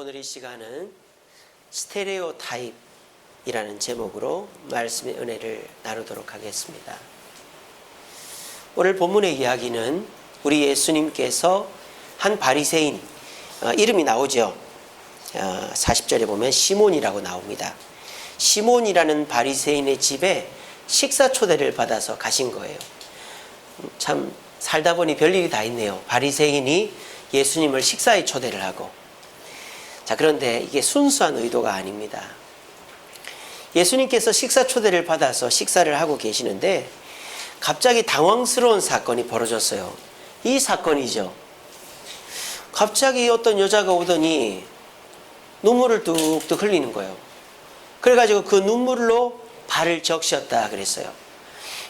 오늘 이 시간은 스테레오 타입이라는 제목으로 말씀의 은혜를 나누도록 하겠습니다. 오늘 본문의 이야기는 우리 예수님께서 한 바리새인 어, 이름이 나오죠. 어, 40절에 보면 시몬이라고 나옵니다. 시몬이라는 바리새인의 집에 식사 초대를 받아서 가신 거예요. 음, 참 살다 보니 별일이 다 있네요. 바리새인이 예수님을 식사에 초대를 하고 자, 그런데 이게 순수한 의도가 아닙니다. 예수님께서 식사 초대를 받아서 식사를 하고 계시는데 갑자기 당황스러운 사건이 벌어졌어요. 이 사건이죠. 갑자기 어떤 여자가 오더니 눈물을 뚝뚝 흘리는 거예요. 그래가지고 그 눈물로 발을 적셨다 그랬어요.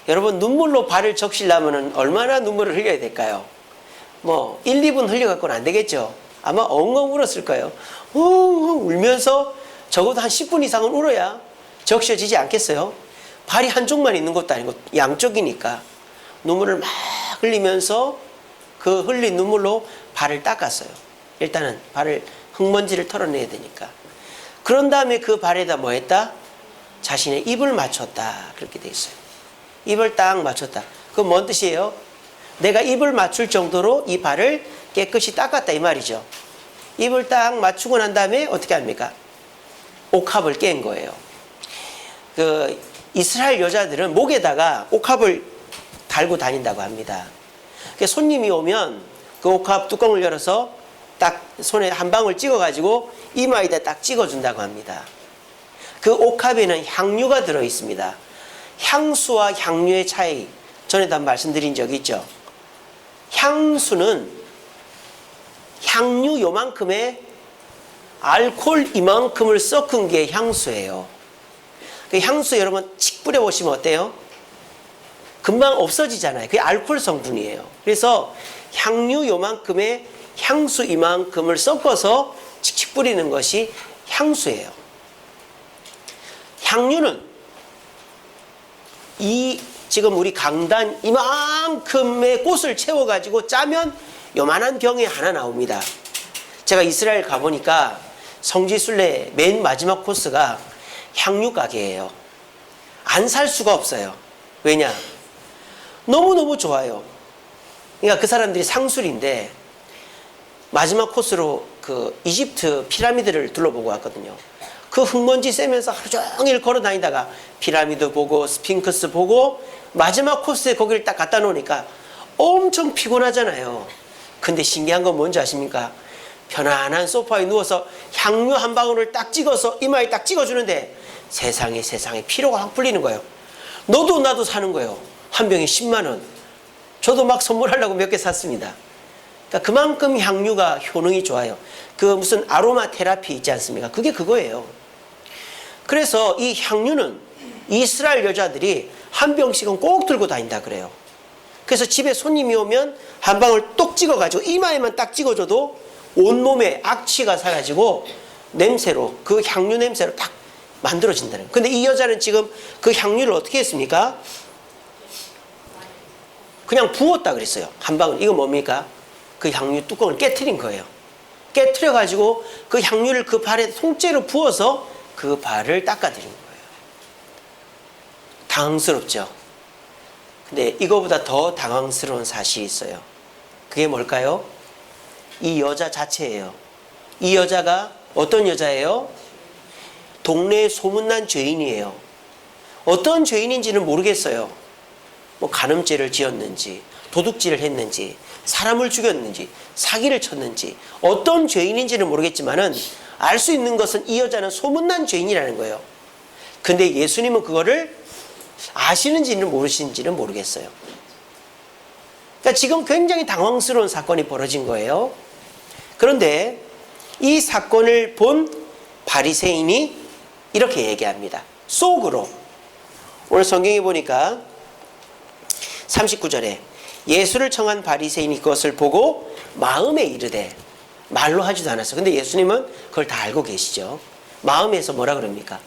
여러분, 눈물로 발을 적시려면 얼마나 눈물을 흘려야 될까요? 뭐, 1, 2분 흘려갖고는 안 되겠죠. 아마 엉엉 울었을 거예요. 웅웅 울면서 적어도 한 10분 이상은 울어야 적셔지지 않겠어요? 발이 한쪽만 있는 것도 아니고 양쪽이니까 눈물을 막 흘리면서 그 흘린 눈물로 발을 닦았어요. 일단은 발을 흙먼지를 털어내야 되니까. 그런 다음에 그 발에다 뭐 했다? 자신의 입을 맞췄다. 그렇게 돼 있어요. 입을 딱 맞췄다. 그건 뭔 뜻이에요? 내가 입을 맞출 정도로 이 발을 깨끗이 닦았다 이 말이죠. 입을 딱 맞추고 난 다음에 어떻게 합니까? 옥합을 깬 거예요. 그 이스라엘 여자들은 목에다가 옥합을 달고 다닌다고 합니다. 그 손님이 오면 그 옥합 뚜껑을 열어서 딱 손에 한 방울 찍어가지고 이마에다 딱 찍어준다고 합니다. 그 옥합에는 향유가 들어 있습니다. 향수와 향유의 차이 전에도 한 말씀드린 적이 있죠. 향수는 향유 요만큼의 알코올 이만큼을 섞은 게 향수예요. 그 향수 여러분 칙 뿌려보시면 어때요? 금방 없어지잖아요. 그게 알코올 성분이에요. 그래서 향유 요만큼의 향수 이만큼을 섞어서 칙칙 뿌리는 것이 향수예요. 향유는 이 지금 우리 강단 이만큼의 꽃을 채워가지고 짜면 요만한 병에 하나 나옵니다. 제가 이스라엘 가보니까 성지순례 맨 마지막 코스가 향유 가게예요. 안 살 수가 없어요. 왜냐? 너무너무 좋아요. 그러니까 그 사람들이 상술인데 마지막 코스로 그 이집트 피라미드를 둘러보고 왔거든요. 그 흙먼지 쐬면서 하루 종일 걸어 다니다가 피라미드 보고 스핑크스 보고 마지막 코스에 거기를 딱 갖다 놓으니까 엄청 피곤하잖아요. 근데 신기한 건 뭔지 아십니까? 편안한 소파에 누워서 향유 한 방울을 딱 찍어서 이마에 딱 찍어주는데 세상에 세상에 피로가 확 풀리는 거예요. 너도 나도 사는 거예요. 한 병에 10만 원. 저도 막 선물하려고 몇 개 샀습니다. 그러니까 그만큼 향유가 효능이 좋아요. 그 무슨 아로마 테라피 있지 않습니까? 그게 그거예요. 그래서 이 향유는 이스라엘 여자들이 한 병씩은 꼭 들고 다닌다 그래요. 그래서 집에 손님이 오면 한 방울 똑 찍어가지고 이마에만 딱 찍어줘도 온몸에 악취가 사라지고 냄새로 그 향유 냄새로 딱 만들어진다는 거예요. 근데 이 여자는 지금 그 향유를 어떻게 했습니까? 그냥 부었다 그랬어요. 한 방울. 이거 뭡니까? 그 향유 뚜껑을 깨트린 거예요. 깨트려 가지고 그 향유를 그 발에 통째로 부어서 그 발을 닦아드린 거예요. 당황스럽죠. 근데 이거보다 더 당황스러운 사실이 있어요. 그게 뭘까요? 이 여자 자체예요. 이 여자가 어떤 여자예요? 동네에 소문난 죄인이에요. 어떤 죄인인지는 모르겠어요. 뭐 간음죄를 지었는지, 도둑질을 했는지, 사람을 죽였는지, 사기를 쳤는지, 어떤 죄인인지는 모르겠지만은 알 수 있는 것은 이 여자는 소문난 죄인이라는 거예요. 근데 예수님은 그거를 아시는지는 모르시는지는 모르겠어요. 그러니까 지금 굉장히 당황스러운 사건이 벌어진 거예요. 그런데 이 사건을 본 바리새인이 이렇게 얘기합니다. 속으로 오늘 성경에 보니까 39절에 예수를 청한 바리새인이 그것을 보고 마음에 이르되 말로 하지도 않았어. 근데 예수님은 그걸 다 알고 계시죠. 마음에서 뭐라 그럽니까?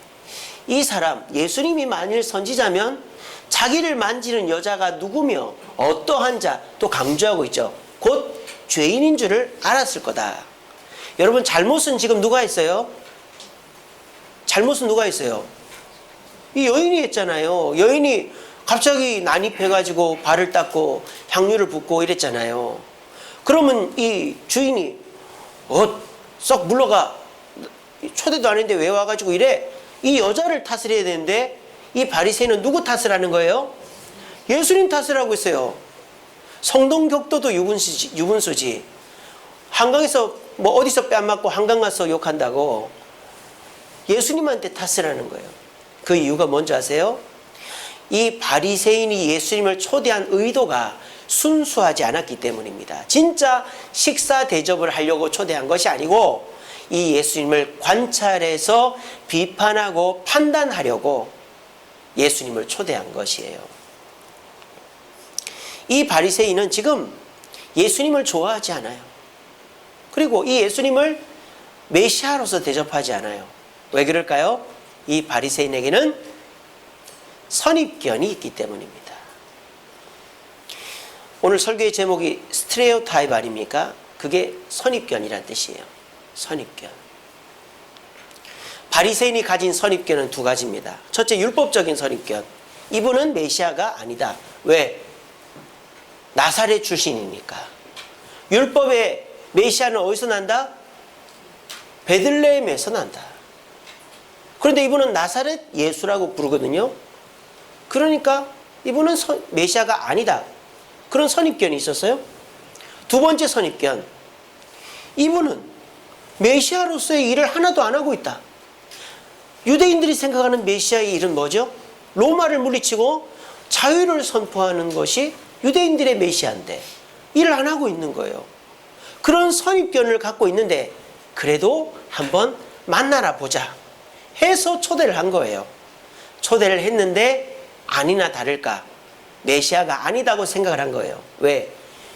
이 사람 예수님이 만일 선지자면 자기를 만지는 여자가 누구며 어떠한 자 또 강조하고 있죠. 곧 죄인인 줄을 알았을 거다. 여러분 잘못은 지금 누가 했어요? 잘못은 누가 했어요? 이 여인이 했잖아요. 여인이 갑자기 난입해가지고 발을 닦고 향유를 붓고 이랬잖아요. 그러면 이 주인이 어 썩 물러가 초대도 아닌데 왜 와가지고 이래? 이 여자를 탓을 해야 되는데 이 바리새인은 누구 탓을 하는 거예요? 예수님 탓을 하고 있어요. 성동 격도도 유분수지, 유분수지. 한강에서 뭐 어디서 뺨 맞고 한강 가서 욕한다고 예수님한테 탓을 하는 거예요. 그 이유가 뭔지 아세요? 이 바리새인이 예수님을 초대한 의도가 순수하지 않았기 때문입니다. 진짜 식사 대접을 하려고 초대한 것이 아니고 이 예수님을 관찰해서 비판하고 판단하려고 예수님을 초대한 것이에요. 이 바리새인은 지금 예수님을 좋아하지 않아요. 그리고 이 예수님을 메시아로서 대접하지 않아요. 왜 그럴까요? 이 바리새인에게는 선입견이 있기 때문입니다. 오늘 설교의 제목이 스트레오타입 아닙니까? 그게 선입견이란 뜻이에요. 선입견. 바리새인이 가진 선입견은 두 가지입니다. 첫째 율법적인 선입견. 이분은 메시아가 아니다. 왜? 나사렛 출신이니까. 율법의 메시아는 어디서 난다? 베들레헴에서 난다. 그런데 이분은 나사렛 예수라고 부르거든요. 그러니까 이분은 선- 메시아가 아니다. 그런 선입견이 있었어요. 두 번째 선입견. 이분은 메시아로서의 일을 하나도 안 하고 있다. 유대인들이 생각하는 메시아의 일은 뭐죠? 로마를 물리치고 자유를 선포하는 것이 유대인들의 메시아인데 일을 안 하고 있는 거예요. 그런 선입견을 갖고 있는데 그래도 한번 만나라 보자 해서 초대를 한 거예요. 초대를 했는데 아니나 다를까 메시아가 아니다고 생각을 한 거예요. 왜?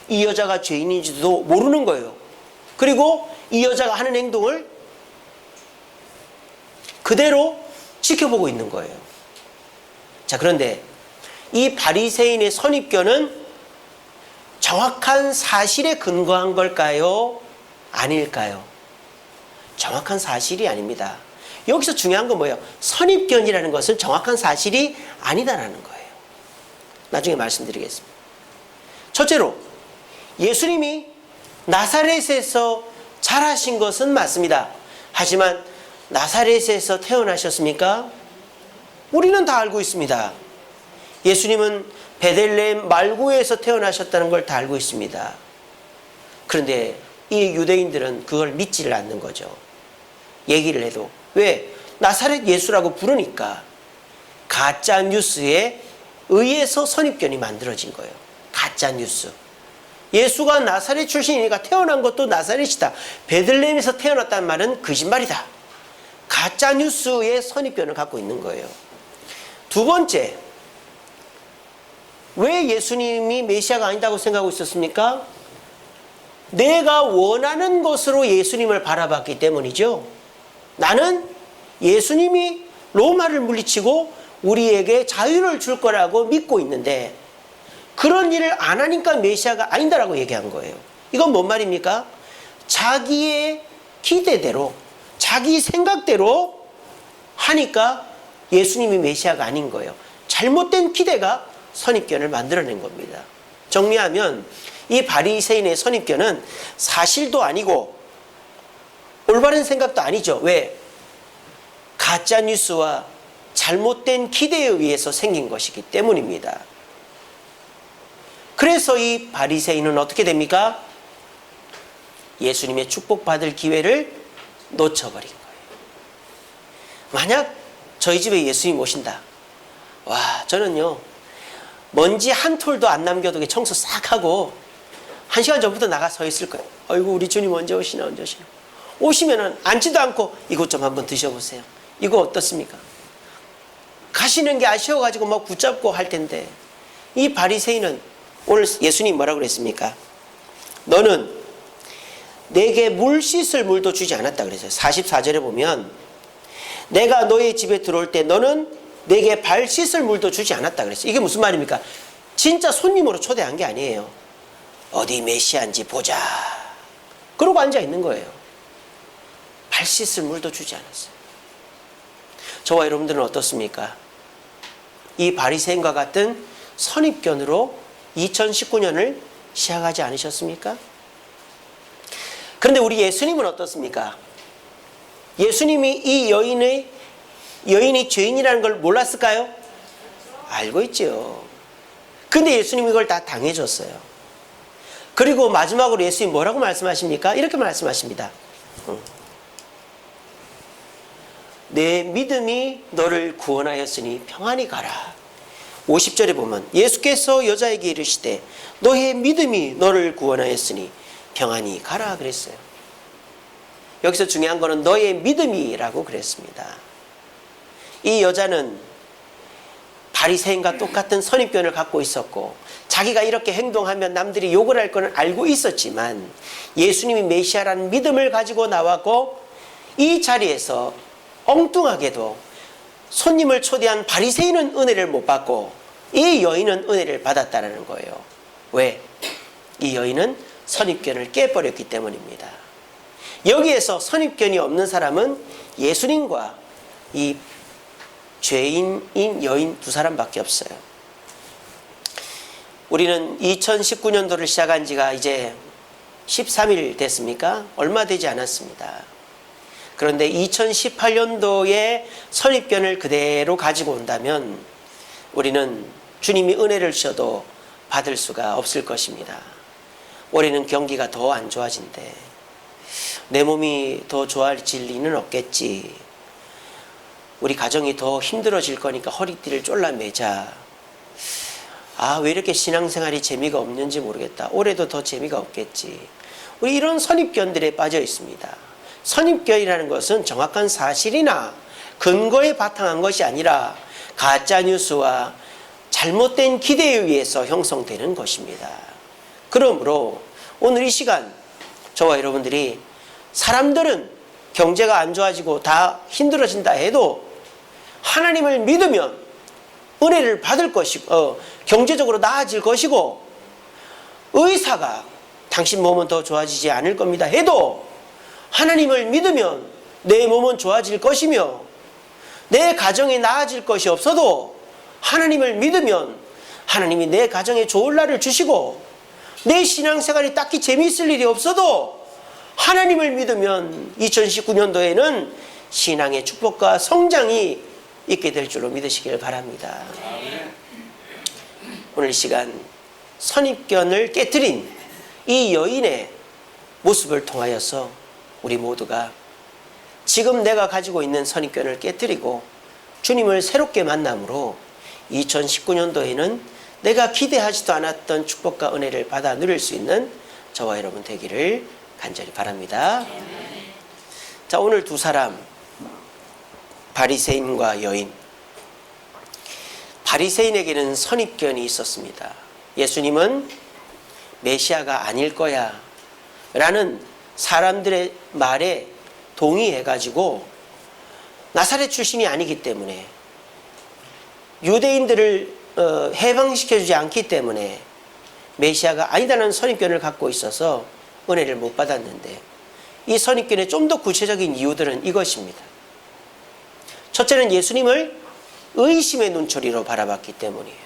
이 여자가 죄인인지도 모르는 거예요. 그리고 이 여자가 하는 행동을 그대로 지켜보고 있는 거예요. 자, 그런데 이 바리새인의 선입견은 정확한 사실에 근거한 걸까요? 아닐까요? 정확한 사실이 아닙니다. 여기서 중요한 건 뭐예요? 선입견이라는 것은 정확한 사실이 아니다라는 거예요. 나중에 말씀드리겠습니다. 첫째로 예수님이 나사렛에서 자라신 것은 맞습니다. 하지만 나사렛에서 태어나셨습니까? 우리는 다 알고 있습니다. 예수님은 베들레헴 말구에서 태어나셨다는 걸 다 알고 있습니다. 그런데 이 유대인들은 그걸 믿지를 않는 거죠. 얘기를 해도 왜 나사렛 예수라고 부르니까 가짜 뉴스에 의해서 선입견이 만들어진 거예요. 가짜 뉴스. 예수가 나사렛 출신이니까 태어난 것도 나사렛이다. 베들레헴에서 태어났다는 말은 거짓말이다. 가짜 뉴스의 선입견을 갖고 있는 거예요. 두 번째, 왜 예수님이 메시아가 아니다고 생각하고 있었습니까? 내가 원하는 것으로 예수님을 바라봤기 때문이죠. 나는 예수님이 로마를 물리치고 우리에게 자유를 줄 거라고 믿고 있는데 그런 일을 안 하니까 메시아가 아니다라고 얘기한 거예요. 이건 뭔 말입니까? 자기의 기대대로, 자기 생각대로 하니까 예수님이 메시아가 아닌 거예요. 잘못된 기대가 선입견을 만들어낸 겁니다. 정리하면 이 바리새인의 선입견은 사실도 아니고 올바른 생각도 아니죠. 왜? 가짜 뉴스와 잘못된 기대에 의해서 생긴 것이기 때문입니다. 그래서 이 바리새인은 어떻게 됩니까? 예수님의 축복받을 기회를 놓쳐버린 거예요. 만약 저희 집에 예수님 오신다. 와, 저는요, 먼지 한 톨도 안 남겨두게 청소 싹 하고, 한 시간 전부터 나가 서 있을 거예요. 아이고, 우리 주님 언제 오시나, 언제 오시나. 오시면은 앉지도 않고, 이것 좀 한번 드셔보세요. 이거 어떻습니까? 가시는 게 아쉬워가지고 막 붙잡고 할 텐데, 이 바리새인은 오늘 예수님 뭐라고 그랬습니까? 너는 내게 물 씻을 물도 주지 않았다 그랬어요. 44절에 보면 내가 너의 집에 들어올 때 너는 내게 발 씻을 물도 주지 않았다 그랬어요. 이게 무슨 말입니까? 진짜 손님으로 초대한 게 아니에요. 어디 메시아인지 보자. 그러고 앉아 있는 거예요. 발 씻을 물도 주지 않았어요. 저와 여러분들은 어떻습니까? 이 바리새인과 같은 선입견으로 2019년을 시작하지 않으셨습니까? 그런데 우리 예수님은 어떻습니까? 예수님이 이 여인의 여인이 죄인이라는 걸 몰랐을까요? 알고 있죠. 근데 예수님이 이걸 다 당해줬어요. 그리고 마지막으로 예수님 뭐라고 말씀하십니까? 이렇게 말씀하십니다. 응. 내 믿음이 너를 구원하였으니 평안히 가라. 50절에 보면 예수께서 여자에게 이르시되 너의 믿음이 너를 구원하였으니 평안히 가라 그랬어요. 여기서 중요한 거는 너의 믿음이라고 그랬습니다. 이 여자는 바리새인과 똑같은 선입견을 갖고 있었고 자기가 이렇게 행동하면 남들이 욕을 할 거는 알고 있었지만 예수님이 메시아라는 믿음을 가지고 나왔고 이 자리에서 엉뚱하게도 손님을 초대한 바리새인은 은혜를 못 받고 이 여인은 은혜를 받았다는 거예요. 왜? 이 여인은 선입견을 깨버렸기 때문입니다. 여기에서 선입견이 없는 사람은 예수님과 이 죄인인 여인 두 사람밖에 없어요. 우리는 2019년도를 시작한 지가 이제 13일 됐습니까? 얼마 되지 않았습니다. 그런데 2018년도에 선입견을 그대로 가지고 온다면 우리는 주님이 은혜를 주셔도 받을 수가 없을 것입니다. 올해는 경기가 더 안 좋아진대. 내 몸이 더 좋아질 리는 없겠지. 우리 가정이 더 힘들어질 거니까 허리띠를 졸라매자. 아, 왜 이렇게 신앙생활이 재미가 없는지 모르겠다. 올해도 더 재미가 없겠지. 우리 이런 선입견들에 빠져 있습니다. 선입견이라는 것은 정확한 사실이나 근거에 바탕한 것이 아니라 가짜 뉴스와 잘못된 기대에 의해서 형성되는 것입니다. 그러므로 오늘 이 시간 저와 여러분들이 사람들은 경제가 안 좋아지고 다 힘들어진다 해도 하나님을 믿으면 은혜를 받을 것이고 어, 경제적으로 나아질 것이고 의사가 당신 몸은 더 좋아지지 않을 겁니다 해도 하나님을 믿으면 내 몸은 좋아질 것이며 내 가정이 나아질 것이 없어도 하나님을 믿으면 하나님이 내 가정에 좋은 날을 주시고 내 신앙생활이 딱히 재미있을 일이 없어도 하나님을 믿으면 2019년도에는 신앙의 축복과 성장이 있게 될 줄로 믿으시기를 바랍니다. 오늘 이 시간 선입견을 깨뜨린 이 여인의 모습을 통하여서 우리 모두가 지금 내가 가지고 있는 선입견을 깨뜨리고 주님을 새롭게 만남으로 2019년도에는 내가 기대하지도 않았던 축복과 은혜를 받아 누릴 수 있는 저와 여러분 되기를 간절히 바랍니다. 자, 오늘 두 사람 바리새인과 여인 바리새인에게는 선입견이 있었습니다. 예수님은 메시아가 아닐 거야 라는 사람들의 말에 동의해 가지고 나사렛 출신이 아니기 때문에 유대인들을 어, 해방시켜 주지 않기 때문에 메시아가 아니다는 선입견을 갖고 있어서 은혜를 못 받았는데 이 선입견의 좀 더 구체적인 이유들은 이것입니다. 첫째는 예수님을 의심의 눈초리로 바라봤기 때문이에요.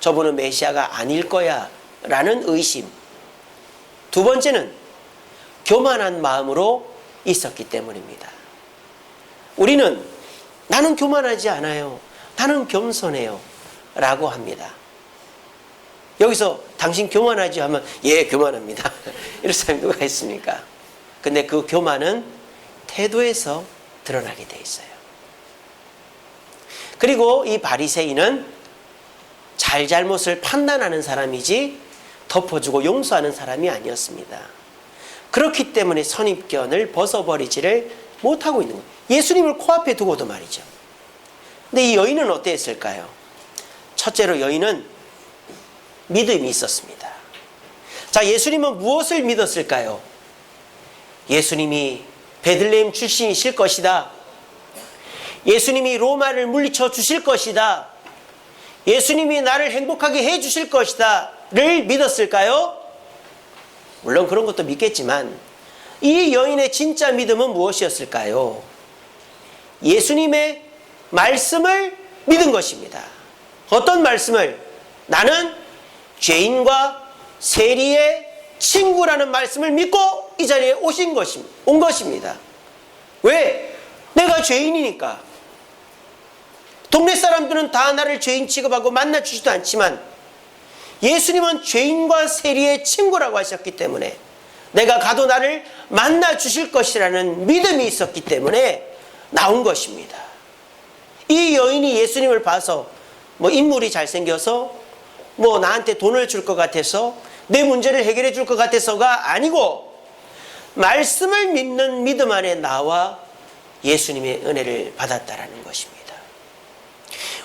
저분은 메시아가 아닐 거야 라는 의심. 두 번째는 교만한 마음으로 있었기 때문입니다. 우리는 나는 교만하지 않아요. 나는 겸손해요. 라고 합니다. 여기서 당신 교만하지 하면 예, 교만합니다. 이런 사람이 누가 있습니까? 근데 그 교만은 태도에서 드러나게 돼 있어요. 그리고 이 바리새인은 잘잘못을 판단하는 사람이지 덮어주고 용서하는 사람이 아니었습니다. 그렇기 때문에 선입견을 벗어버리지를 못하고 있는 거예요. 예수님을 코앞에 두고도 말이죠. 근데 이 여인은 어땠을까요? 첫째로 여인은 믿음이 있었습니다. 자, 예수님은 무엇을 믿었을까요? 예수님이 베들레헴 출신이실 것이다. 예수님이 로마를 물리쳐 주실 것이다. 예수님이 나를 행복하게 해 주실 것이다. 를 믿었을까요? 물론 그런 것도 믿겠지만 이 여인의 진짜 믿음은 무엇이었을까요? 예수님의 말씀을 믿은 것입니다. 어떤 말씀을? 나는 죄인과 세리의 친구라는 말씀을 믿고 이 자리에 오신 것입니다. 온 것입니다. 왜? 내가 죄인이니까. 동네 사람들은 다 나를 죄인 취급하고 만나주지도 않지만 예수님은 죄인과 세리의 친구라고 하셨기 때문에 내가 가도 나를 만나 주실 것이라는 믿음이 있었기 때문에 나온 것입니다. 이 여인이 예수님을 봐서 뭐 인물이 잘생겨서 뭐 나한테 돈을 줄 것 같아서 내 문제를 해결해 줄 것 같아서가 아니고 말씀을 믿는 믿음 안에 나와 예수님의 은혜를 받았다라는 것입니다.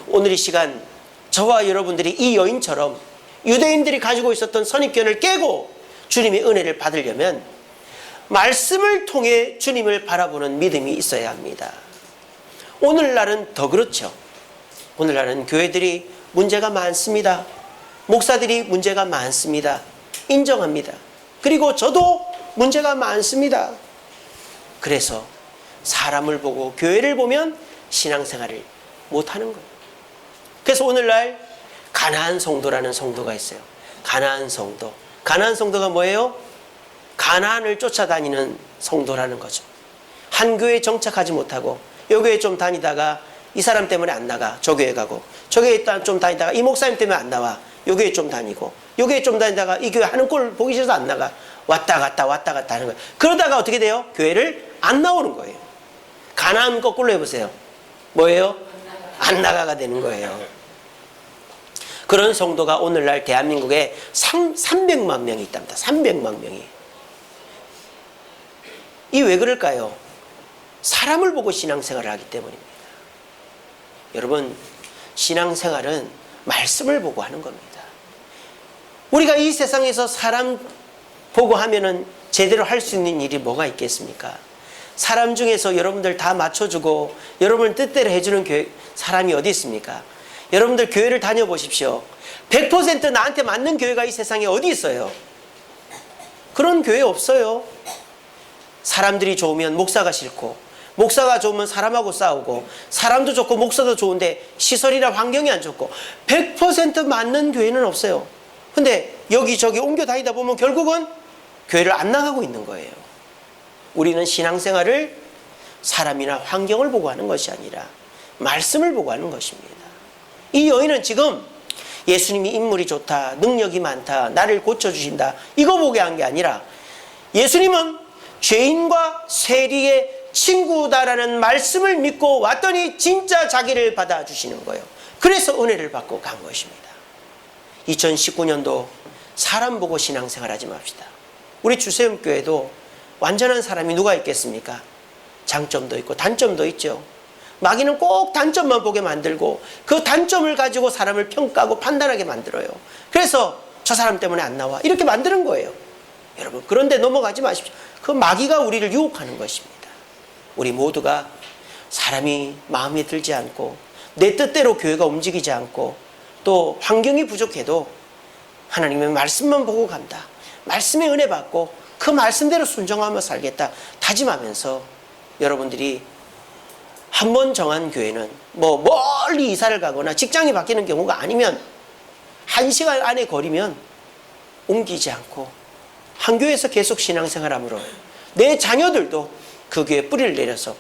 오늘 이 시간 저와 여러분들이 이 여인처럼 유대인들이 가지고 있었던 선입견을 깨고 주님의 은혜를 받으려면 말씀을 통해 주님을 바라보는 믿음이 있어야 합니다. 오늘날은 더 그렇죠. 오늘날은 교회들이 문제가 많습니다. 목사들이 문제가 많습니다. 인정합니다. 그리고 저도 문제가 많습니다. 그래서 사람을 보고 교회를 보면 신앙생활을 못하는 거예요. 그래서 오늘날 가나안 성도라는 성도가 있어요. 가나안 성도. 가나안 성도가 뭐예요? 가나안을 쫓아다니는 성도라는 거죠. 한 교회에 정착하지 못하고 요 교회 좀 다니다가 이 사람 때문에 안 나가 저 교회 가고 저 교회 좀 다니다가 이 목사님 때문에 안 나와 요 교회 좀 다니고 요 교회 좀 다니다가 이 교회 하는 꼴 보기 싫어서 안 나가 왔다 갔다 왔다 갔다 하는 거예요. 그러다가 어떻게 돼요? 교회를 안 나오는 거예요. 가나안 거꾸로 해보세요. 뭐예요? 안 나가가 되는 거예요. 그런 성도가 오늘날 대한민국에 3, 300만 명이 있답니다. 300만 명이. 이 왜 그럴까요? 사람을 보고 신앙생활을 하기 때문입니다. 여러분, 신앙생활은 말씀을 보고 하는 겁니다. 우리가 이 세상에서 사람 보고 하면은 제대로 할 수 있는 일이 뭐가 있겠습니까? 사람 중에서 여러분들 다 맞춰주고 여러분 뜻대로 해주는 사람이 어디 있습니까? 여러분들 교회를 다녀보십시오. 100% 나한테 맞는 교회가 이 세상에 어디 있어요? 그런 교회 없어요. 사람들이 좋으면 목사가 싫고, 목사가 좋으면 사람하고 싸우고, 사람도 좋고 목사도 좋은데 시설이나 환경이 안 좋고, 100% 맞는 교회는 없어요. 근데 여기저기 옮겨 다니다 보면 결국은 교회를 안 나가고 있는 거예요. 우리는 신앙생활을 사람이나 환경을 보고 하는 것이 아니라 말씀을 보고 하는 것입니다. 이 여인은 지금 예수님이 인물이 좋다, 능력이 많다, 나를 고쳐주신다, 이거 보게 한 게 아니라 예수님은 죄인과 세리의 친구다라는 말씀을 믿고 왔더니 진짜 자기를 받아주시는 거예요. 그래서 은혜를 받고 간 것입니다. 2019년도 사람 보고 신앙생활 하지 맙시다. 우리 주세움교회도 완전한 사람이 누가 있겠습니까? 장점도 있고 단점도 있죠. 마귀는 꼭 단점만 보게 만들고 그 단점을 가지고 사람을 평가하고 판단하게 만들어요. 그래서 저 사람 때문에 안 나와. 이렇게 만드는 거예요. 여러분, 그런데 넘어가지 마십시오. 그 마귀가 우리를 유혹하는 것입니다. 우리 모두가 사람이 마음에 들지 않고 내 뜻대로 교회가 움직이지 않고 또 환경이 부족해도 하나님의 말씀만 보고 간다. 말씀의 은혜 받고 그 말씀대로 순종하며 살겠다. 다짐하면서 여러분들이 한 번 정한 교회는 뭐 멀리 이사를 가거나 직장이 바뀌는 경우가 아니면 한 시간 안에 거리면 옮기지 않고 한 교회에서 계속 신앙생활함으로 내 자녀들도 그 교회에 뿌리를 내려서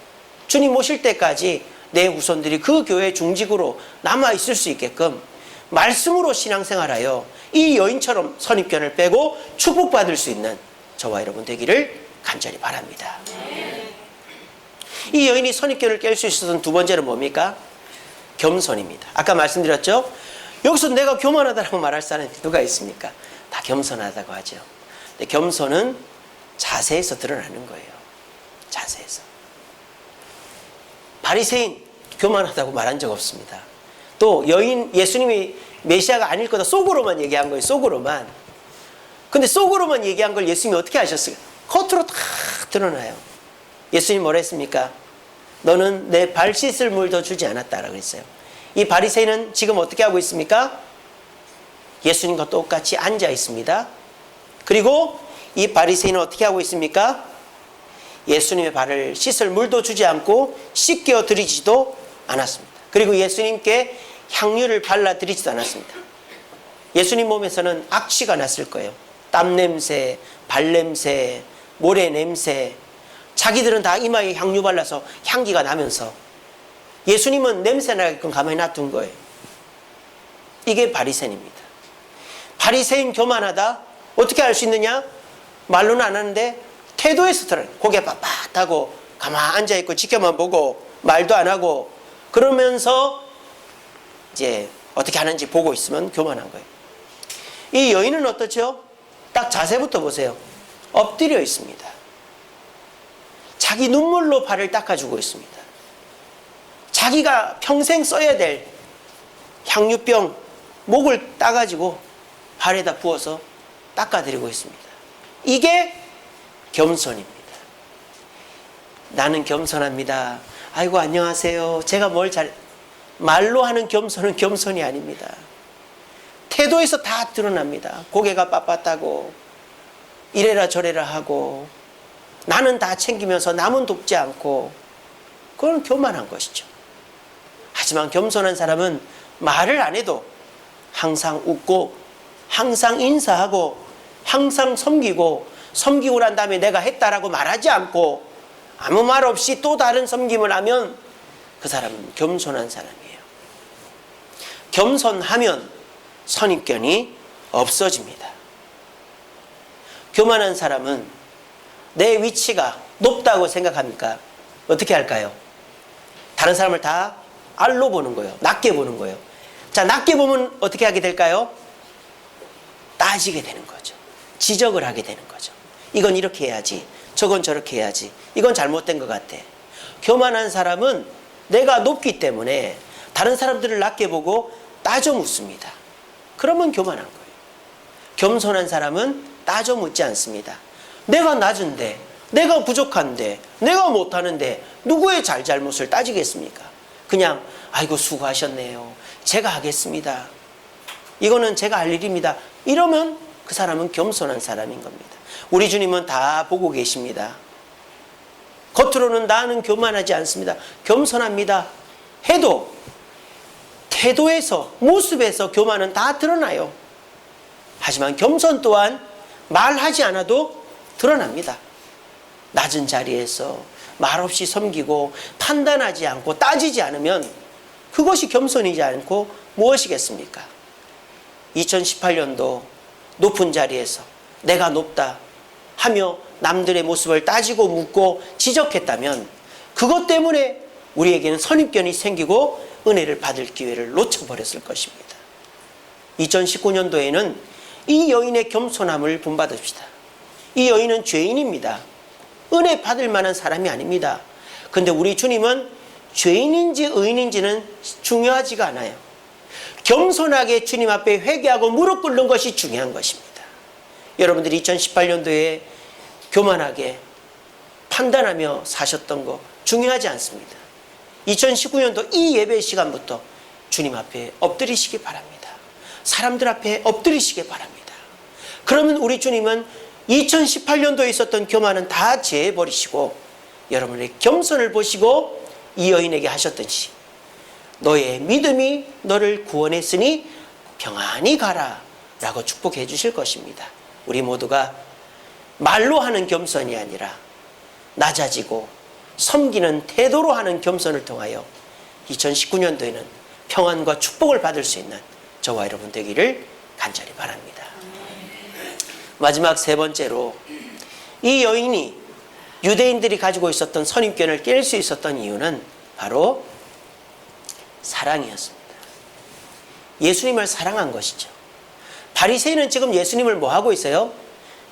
주님 오실 때까지 내 후손들이 그 교회 중직으로 남아 있을 수 있게끔 말씀으로 신앙생활하여 이 여인처럼 선입견을 빼고 축복받을 수 있는 저와 여러분 되기를 간절히 바랍니다. 이 여인이 선입견을 깰 수 있었던 두 번째는 뭡니까? 겸손입니다. 아까 말씀드렸죠? 여기서 내가 교만하다고 말할 사람이 누가 있습니까? 다 겸손하다고 하죠. 근데 겸손은 자세에서 드러나는 거예요. 자세에서. 바리새인 교만하다고 말한 적 없습니다. 또 여인 예수님이 메시아가 아닐 거다 속으로만 얘기한 거예요. 속으로만. 근데 속으로만 얘기한 걸 예수님이 어떻게 하셨어요? 겉으로 다 드러나요. 예수님 뭐라 했습니까? 너는 내 발 씻을 물도 주지 않았다라고 했어요. 이 바리새인은 지금 어떻게 하고 있습니까? 예수님과 똑같이 앉아 있습니다. 그리고 이 바리새인은 어떻게 하고 있습니까? 예수님의 발을 씻을 물도 주지 않고 씻겨 드리지도 않았습니다. 그리고 예수님께 향유를 발라 드리지도 않았습니다. 예수님 몸에서는 악취가 났을 거예요. 땀 냄새, 발 냄새, 모래 냄새. 자기들은 다 이마에 향유 발라서 향기가 나면서 예수님은 냄새 나게끔 가만히 놔둔 거예요. 이게 바리새인입니다. 바리새인 교만하다 어떻게 알 수 있느냐? 말로는 안 하는데 태도에서 드러요. 고개 빳빳하고 가만 앉아 있고 지켜만 보고 말도 안 하고 그러면서 이제 어떻게 하는지 보고 있으면 교만한 거예요. 이 여인은 어떻죠? 딱 자세부터 보세요. 엎드려 있습니다. 자기 눈물로 발을 닦아주고 있습니다. 자기가 평생 써야 될 향유병 목을 따가지고 발에다 부어서 닦아드리고 있습니다. 이게 겸손입니다. 나는 겸손합니다. 아이고 안녕하세요. 제가 뭘 잘 말로 하는 겸손은 겸손이 아닙니다. 태도에서 다 드러납니다. 고개가 빳빳하고 이래라 저래라 하고 나는 다 챙기면서 남은 돕지 않고 그건 교만한 것이죠. 하지만 겸손한 사람은 말을 안 해도 항상 웃고 항상 인사하고 항상 섬기고 섬기고 난 다음에 내가 했다라고 말하지 않고 아무 말 없이 또 다른 섬김을 하면 그 사람은 겸손한 사람이에요. 겸손하면 선입견이 없어집니다. 교만한 사람은 내 위치가 높다고 생각합니까? 어떻게 할까요? 다른 사람을 다 알로 보는 거예요. 낮게 보는 거예요. 자, 낮게 보면 어떻게 하게 될까요? 따지게 되는 거죠. 지적을 하게 되는 거죠. 이건 이렇게 해야지. 저건 저렇게 해야지. 이건 잘못된 것 같아. 교만한 사람은 내가 높기 때문에 다른 사람들을 낮게 보고 따져 묻습니다. 그러면 교만한 거예요. 겸손한 사람은 따져 묻지 않습니다. 내가 낮은데, 내가 부족한데, 내가 못하는데 누구의 잘잘못을 따지겠습니까? 그냥 아이고 수고하셨네요. 제가 하겠습니다. 이거는 제가 할 일입니다. 이러면 그 사람은 겸손한 사람인 겁니다. 우리 주님은 다 보고 계십니다. 겉으로는 나는 교만하지 않습니다. 겸손합니다. 해도 태도에서 모습에서 교만은 다 드러나요. 하지만 겸손 또한 말하지 않아도 드러납니다. 낮은 자리에서 말없이 섬기고 판단하지 않고 따지지 않으면 그것이 겸손이지 않고 무엇이겠습니까? 2018년도 높은 자리에서 내가 높다 하며 남들의 모습을 따지고 묻고 지적했다면 그것 때문에 우리에게는 선입견이 생기고 은혜를 받을 기회를 놓쳐버렸을 것입니다. 2019년도에는 이 여인의 겸손함을 본받읍시다. 이 여인은 죄인입니다. 은혜 받을 만한 사람이 아닙니다. 근데 우리 주님은 죄인인지 의인인지는 중요하지가 않아요. 겸손하게 주님 앞에 회개하고 무릎 꿇는 것이 중요한 것입니다. 여러분들이 2018년도에 교만하게 판단하며 사셨던 거 중요하지 않습니다. 2019년도 이 예배 시간부터 주님 앞에 엎드리시기 바랍니다. 사람들 앞에 엎드리시기 바랍니다. 그러면 우리 주님은 2018년도에 있었던 교만은 다 제해버리시고 여러분의 겸손을 보시고 이 여인에게 하셨듯이 너의 믿음이 너를 구원했으니 평안히 가라 라고 축복해 주실 것입니다. 우리 모두가 말로 하는 겸손이 아니라 낮아지고 섬기는 태도로 하는 겸손을 통하여 2019년도에는 평안과 축복을 받을 수 있는 저와 여러분 되기를 간절히 바랍니다. 마지막 세 번째로 이 여인이 유대인들이 가지고 있었던 선입견을 깰 수 있었던 이유는 바로 사랑이었습니다. 예수님을 사랑한 것이죠. 바리새인은 지금 예수님을 뭐 하고 있어요?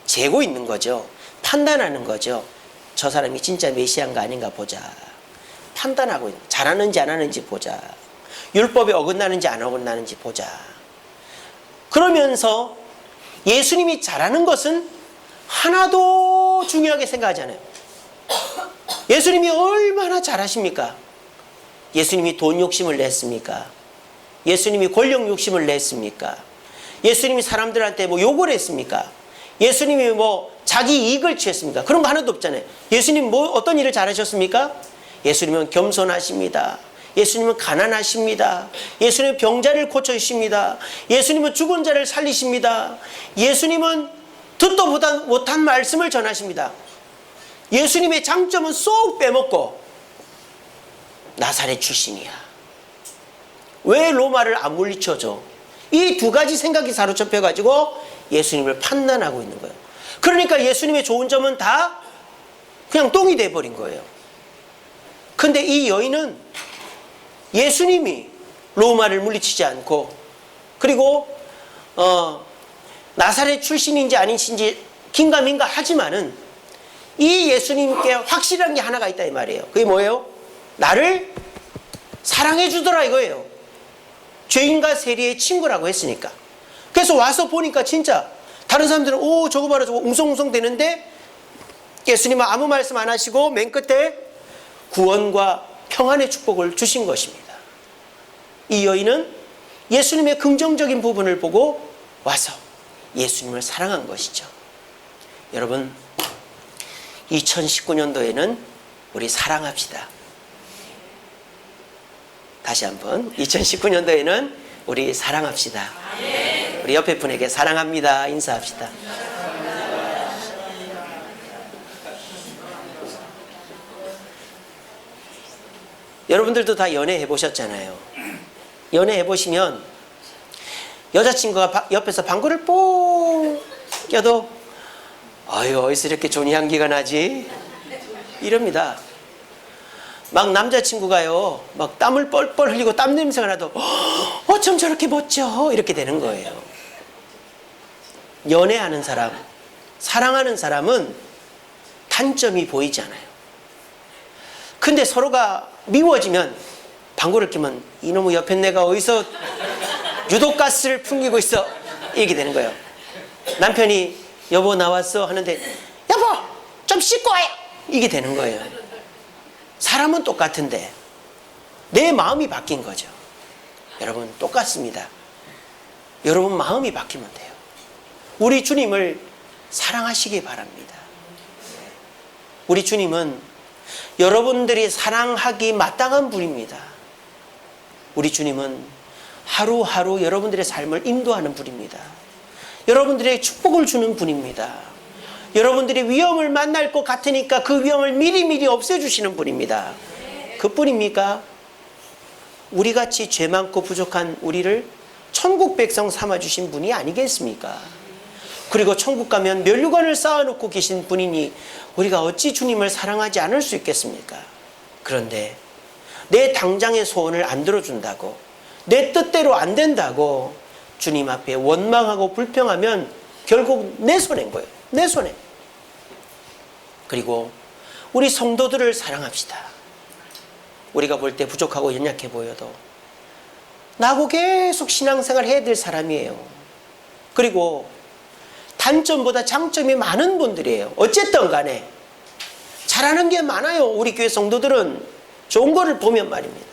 재고 있는 거죠. 판단하는 거죠. 저 사람이 진짜 메시아인가 아닌가 보자. 판단하고 있는 잘하는지 안 하는지 보자. 율법에 어긋나는지 안 어긋나는지 보자. 그러면서 예수님이 잘하는 것은 하나도 중요하게 생각하지 않아요. 예수님이 얼마나 잘하십니까? 예수님이 돈 욕심을 냈습니까? 예수님이 권력 욕심을 냈습니까? 예수님이 사람들한테 뭐 욕을 했습니까? 예수님이 뭐 자기 이익을 취했습니까? 그런 거 하나도 없잖아요. 예수님 뭐 어떤 일을 잘하셨습니까? 예수님은 겸손하십니다. 예수님은 가난하십니다. 예수님은 병자를 고쳐주십니다. 예수님은 죽은 자를 살리십니다. 예수님은 듣도 못한 말씀을 전하십니다. 예수님의 장점은 쏙 빼먹고 나사렛 출신이야. 왜 로마를 안 물리쳐줘? 이 두 가지 생각이 사로잡혀가지고 예수님을 판단하고 있는 거예요. 그러니까 예수님의 좋은 점은 다 그냥 똥이 돼버린 거예요. 근데 이 여인은 예수님이 로마를 물리치지 않고 그리고 어, 나사렛 출신인지 아니신지 긴가민가 하지만은 이 예수님께 확실한 게 하나가 있다 이 말이에요. 그게 뭐예요? 나를 사랑해 주더라 이거예요. 죄인과 세리의 친구라고 했으니까. 그래서 와서 보니까 진짜 다른 사람들은 오 저거 봐라 저거 웅성웅성 되는데 예수님은 아무 말씀 안 하시고 맨 끝에 구원과 평안의 축복을 주신 것입니다. 이 여인은 예수님의 긍정적인 부분을 보고 와서 예수님을 사랑한 것이죠. 여러분 2019년도에는 우리 사랑합시다. 다시 한번 2019년도에는 우리 사랑합시다. 우리 옆에 분에게 사랑합니다. 인사합시다. 여러분들도 다 연애 해 보셨잖아요. 연애 해 보시면 여자친구가 바- 옆에서 방구를 뽕 껴도 아유 어디서 이렇게 좋은 향기가 나지? 이럽니다. 막 남자친구가요, 막 땀을 뻘뻘 흘리고 땀 냄새가 나도, 어쩜 저렇게 멋져? 이렇게 되는 거예요. 연애하는 사람, 사랑하는 사람은 단점이 보이지 않아요. 근데 서로가 미워지면 방구를 끼면 이놈의 옆에 내가 어디서 유독가스를 풍기고 있어. 이렇게 되는 거예요. 남편이 여보 나왔어 하는데 여보 좀 씻고 와요. 이게 되는 거예요. 사람은 똑같은데 내 마음이 바뀐 거죠. 여러분 똑같습니다. 여러분 마음이 바뀌면 돼요. 우리 주님을 사랑하시기 바랍니다. 우리 주님은 여러분들이 사랑하기 마땅한 분입니다. 우리 주님은 하루하루 여러분들의 삶을 인도하는 분입니다. 여러분들에게 축복을 주는 분입니다. 여러분들이 위험을 만날 것 같으니까 그 위험을 미리미리 없애주시는 분입니다. 그뿐입니까? 우리 같이 죄 많고 부족한 우리를 천국 백성 삼아주신 분이 아니겠습니까? 그리고 천국 가면 멸류관을 쌓아놓고 계신 분이니 우리가 어찌 주님을 사랑하지 않을 수 있겠습니까? 그런데 내 당장의 소원을 안 들어준다고 내 뜻대로 안 된다고 주님 앞에 원망하고 불평하면 결국 내 손해인 거예요. 내 손해. 그리고 우리 성도들을 사랑합시다. 우리가 볼 때 부족하고 연약해 보여도 나하고 계속 신앙생활 해야 될 사람이에요. 그리고 단점보다 장점이 많은 분들이에요. 어쨌든 간에 잘하는 게 많아요. 우리 교회 성도들은 좋은 거를 보면 말입니다.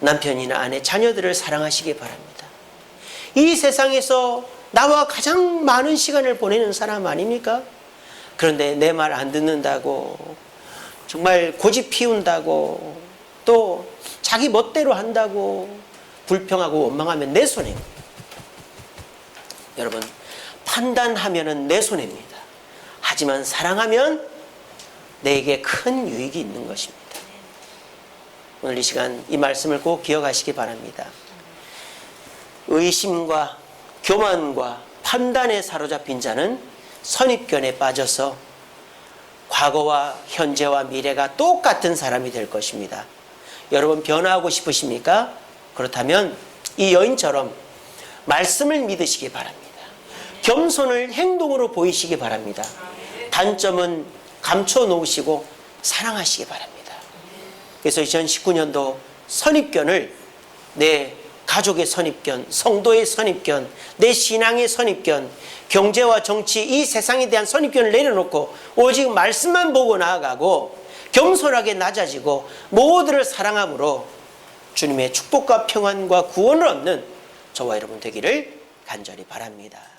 남편이나 아내, 자녀들을 사랑하시기 바랍니다. 이 세상에서 나와 가장 많은 시간을 보내는 사람 아닙니까? 그런데 내 말 안 듣는다고, 정말 고집 피운다고, 또 자기 멋대로 한다고, 불평하고 원망하면 내 손해입니다. 여러분, 판단하면 내 손해입니다. 하지만 사랑하면 내게 큰 유익이 있는 것입니다. 오늘 이 시간 이 말씀을 꼭 기억하시기 바랍니다. 의심과 교만과 판단에 사로잡힌 자는 선입견에 빠져서 과거와 현재와 미래가 똑같은 사람이 될 것입니다. 여러분 변화하고 싶으십니까? 그렇다면 이 여인처럼 말씀을 믿으시기 바랍니다. 겸손을 행동으로 보이시기 바랍니다. 단점은 감춰 놓으시고 사랑하시기 바랍니다. 그래서 2019년도 선입견을 내 가족의 선입견, 성도의 선입견, 내 신앙의 선입견, 경제와 정치, 이 세상에 대한 선입견을 내려놓고 오직 말씀만 보고 나아가고 겸손하게 낮아지고 모두를 사랑함으로 주님의 축복과 평안과 구원을 얻는 저와 여러분 되기를 간절히 바랍니다.